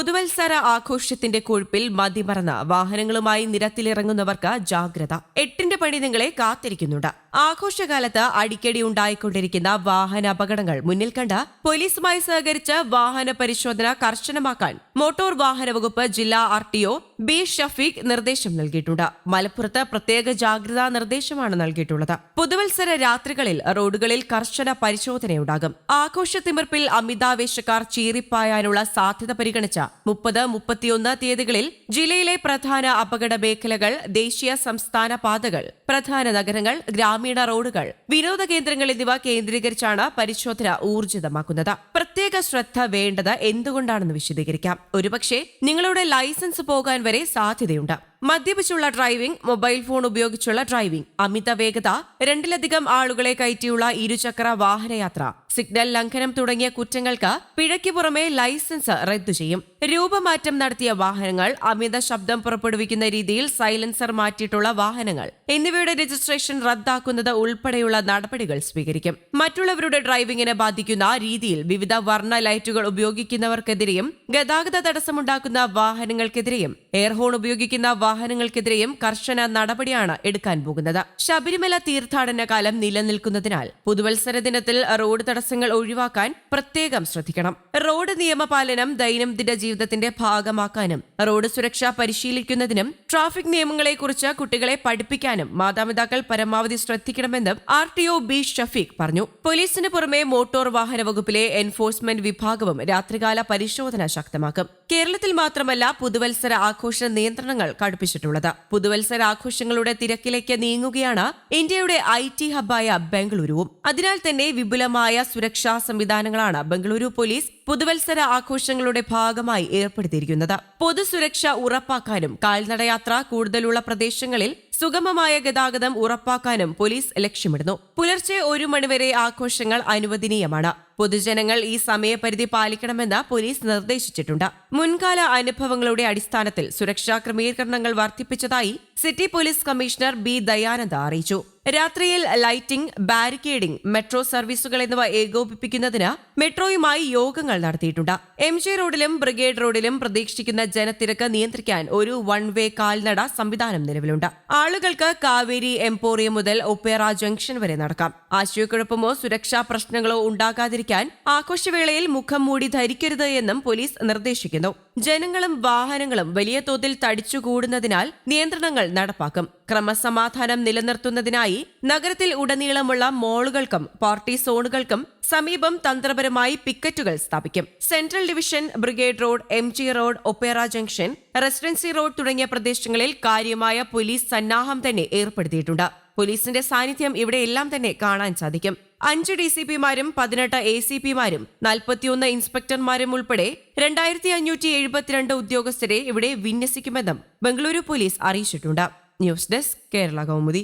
പുതുവത്സര ആഘോഷത്തിന്റെ കൊഴുപ്പിൽ മതിമറന്ന വാഹനങ്ങളുമായി നിരത്തിലിറങ്ങുന്നവർക്ക് ജാഗ്രത. എട്ടിന്റെ പണി നിങ്ങളെ കാത്തിരിക്കുന്നുണ്ട്. ആഘോഷകാലത്ത് അടിക്കടി ഉണ്ടായിക്കൊണ്ടിരിക്കുന്ന വാഹന അപകടങ്ങൾ മുന്നിൽ കണ്ട് പോലീസുമായി സഹകരിച്ച് വാഹന പരിശോധന കർശനമാക്കാൻ മോട്ടോർ വാഹന വകുപ്പ് ജില്ലാ R T O B Shafeeq നിർദ്ദേശം നൽകിയിട്ടുണ്ട്. മലപ്പുറത്ത് പ്രത്യേക ജാഗ്രതാ നിർദ്ദേശമാണ് നൽകിയിട്ടുള്ളത്. പുതുവത്സര രാത്രികളിൽ റോഡുകളിൽ കർശന പരിശോധനയുണ്ടാകും. ആഘോഷ തിമിർപ്പിൽ അമിതാവേശക്കാർ ചീറിപ്പായാനുള്ള സാധ്യത പരിഗണിച്ച മുപ്പത് മുപ്പത്തിയൊന്ന് തീയതികളിൽ ജില്ലയിലെ പ്രധാന അപകട മേഖലകൾ ദേശീയ സംസ്ഥാന പാതകൾ പ്രധാന നഗരങ്ങൾ ഗ്രാമീണ റോഡുകൾ വിനോദ കേന്ദ്രങ്ങൾ എന്നിവ കേന്ദ്രീകരിച്ചാണ് പരിശോധന ഊർജിതമാക്കുന്നത്. പ്രത്യേക ശ്രദ്ധ വേണ്ടത് എന്തുകൊണ്ടാണെന്ന് വിശദീകരിക്കാം. ഒരുപക്ഷെ നിങ്ങളുടെ ലൈസൻസ് പോകാൻ വരെ സാധ്യതയുണ്ട്. മദ്യപിച്ചുള്ള ഡ്രൈവിംഗ് മൊബൈൽ ഫോൺ ഉപയോഗിച്ചുള്ള ഡ്രൈവിംഗ്. അമിത വേഗത രണ്ടിലധികം ആളുകളെ കയറ്റിയുള്ള ഇരുചക്ര വാഹനയാത്ര. സിഗ്നൽ ലംഘനം തുടങ്ങിയ കുറ്റങ്ങൾക്ക് പിഴയ്ക്ക് പുറമെ ലൈസൻസ് റദ്ദു ചെയ്യും. രൂപമാറ്റം നടത്തിയ വാഹനങ്ങൾ അമിത ശബ്ദം പുറപ്പെടുവിക്കുന്ന രീതിയിൽ സൈലൻസർ മാറ്റിയിട്ടുള്ള വാഹനങ്ങൾ. എന്നിവയുടെ രജിസ്ട്രേഷൻ റദ്ദാക്കുന്നത് ഉൾപ്പെടെയുള്ള നടപടികൾ സ്വീകരിക്കും. മറ്റുള്ളവരുടെ ഡ്രൈവിംഗിനെ ബാധിക്കുന്ന രീതിയിൽ വിവിധ വർണ ലൈറ്റുകൾ ഉപയോഗിക്കുന്നവർക്കെതിരെയും ഗതാഗത തടസ്സമുണ്ടാക്കുന്ന വാഹനങ്ങൾക്കെതിരെയും എയർ ഹോൺ ഉപയോഗിക്കുന്ന വാഹനങ്ങൾക്കെതിരെയും കർശന നടപടിയാണ് എടുക്കാൻ പോകുന്നത്. ശബരിമല തീർത്ഥാടന കാലം നിലനിൽക്കുന്നതിനാൽ പുതുവത്സര ദിനത്തിൽ റോഡ് തടസ്സങ്ങൾ ഒഴിവാക്കാൻ പ്രത്യേകം ശ്രദ്ധിക്കണം. റോഡ് നിയമപാലനം ദൈനംദിന ജീവിതത്തിന്റെ ഭാഗമാക്കാനും റോഡ് സുരക്ഷ പരിശീലിക്കുന്നതിനും ട്രാഫിക് നിയമങ്ങളെക്കുറിച്ച് കുട്ടികളെ പഠിപ്പിക്കാനും മാതാപിതാക്കൾ പരമാവധി ശ്രദ്ധിക്കണമെന്നും R T O B Shafeeq പറഞ്ഞു. പോലീസിന് പുറമെ മോട്ടോർ വാഹന വകുപ്പിലെ എൻഫോഴ്സ്മെന്റ് വിഭാഗവും രാത്രികാല പരിശോധന ശക്തമാക്കും. കേരളത്തിൽ മാത്രമല്ല പുതുവത്സര ആഘോഷ നിയന്ത്രണങ്ങൾ കടുപ്പിച്ചിട്ടുള്ളത്. പുതുവത്സര ആഘോഷങ്ങളുടെ തിരക്കിലേക്ക് നീങ്ങുകയാണ് ഇന്ത്യയുടെ ഐ ടി ഹബ്ബായ ബംഗളൂരുവും. അതിനാൽ തന്നെ വിപുലമായ സുരക്ഷാ സംവിധാനങ്ങളാണ് ബംഗളൂരു പോലീസ് പുതുവത്സര ആഘോഷങ്ങളുടെ ഭാഗമായി ഏർപ്പെടുത്തിയിരിക്കുന്നത്. പൊതുസുരക്ഷ ഉറപ്പാക്കാനും കാൽനടയാത്ര കൂടുതലുള്ള പ്രദേശങ്ങളിൽ സുഗമമായ ഗതാഗതം ഉറപ്പാക്കാനും പോലീസ് ലക്ഷ്യമിടുന്നു. പുലർച്ചെ ഒരു മണിവരെ ആഘോഷങ്ങൾ അനുവദനീയമാണ്. പൊതുജനങ്ങൾ ഈ സമയപരിധി പാലിക്കണമെന്ന് പോലീസ് നിർദ്ദേശിച്ചിട്ടുണ്ട്. മുൻകാല അനുഭവങ്ങളുടെ അടിസ്ഥാനത്തിൽ സുരക്ഷാ ക്രമീകരണങ്ങൾ വർദ്ധിപ്പിച്ചതായി city police commissioner B Dayananda അറിയിച്ചു. രാത്രിയിൽ ലൈറ്റിംഗ് ബാരിക്കേഡിംഗ് മെട്രോ സർവീസുകൾ എന്നിവ ഏകോപിപ്പിക്കുന്നതിന് മെട്രോയുമായി യോഗങ്ങൾ നടത്തിയിട്ടുണ്ട്. എം ജി റോഡിലും ബ്രിഗേഡ് റോഡിലും പ്രതീക്ഷിക്കുന്ന ജനത്തിരക്ക് നിയന്ത്രിക്കാൻ ഒരു വൺ വേ കാൽനട സംവിധാനം നിലവിലുണ്ട്. ആളുകൾക്ക് കാവേരി എംപോറിയം മുതൽ ഒപ്പേറ ജംഗ്ഷൻ വരെ നടക്കാം. ആശയക്കുഴപ്പമോ സുരക്ഷാ പ്രശ്നങ്ങളോ ഉണ്ടാകാതിരിക്കാൻ ആഘോഷവേളയിൽ മുഖം മൂടി ധരിക്കരുത് എന്നും പോലീസ് നിർദ്ദേശിക്കുന്നു. ജനങ്ങളും വാഹനങ്ങളും വലിയ തോതിൽ തടിച്ചുകൂടുന്നതിനാൽ നിയന്ത്രണങ്ങൾ നടപ്പാക്കും. ക്രമസമാധാനം നിലനിർത്തുന്നതിനായി നഗരത്തിൽ ഉടനീളമുള്ള മോളുകൾക്കും പാർട്ടി സോണുകൾക്കും സമീപം തന്ത്രപരമായി പിക്കറ്റുകൾ സ്ഥാപിക്കും. Central division brigade road M G road opera junction residency road തുടങ്ങിയ പ്രദേശങ്ങളിൽ കാര്യമായ പോലീസ് സന്നാഹം തന്നെ ഏർപ്പെടുത്തിയിട്ടുണ്ട്. പോലീസിന്റെ സാന്നിധ്യം ഇവിടെയെല്ലാം തന്നെ കാണാൻ സാധിക്കും. അഞ്ച് ഡി സി പിമാരും പതിനെട്ട് എ സി പിമാരും നാൽപ്പത്തിയൊന്ന് ഇൻസ്പെക്ടർമാരും ഉൾപ്പെടെ രണ്ടായിരത്തി അഞ്ഞൂറ്റി എഴുപത്തിരണ്ട് ഉദ്യോഗസ്ഥരെ ഇവിടെ വിന്യസിക്കുമെന്നും ബംഗളൂരു പോലീസ് അറിയിച്ചിട്ടുണ്ട്. News desk Kerala Kaumudi.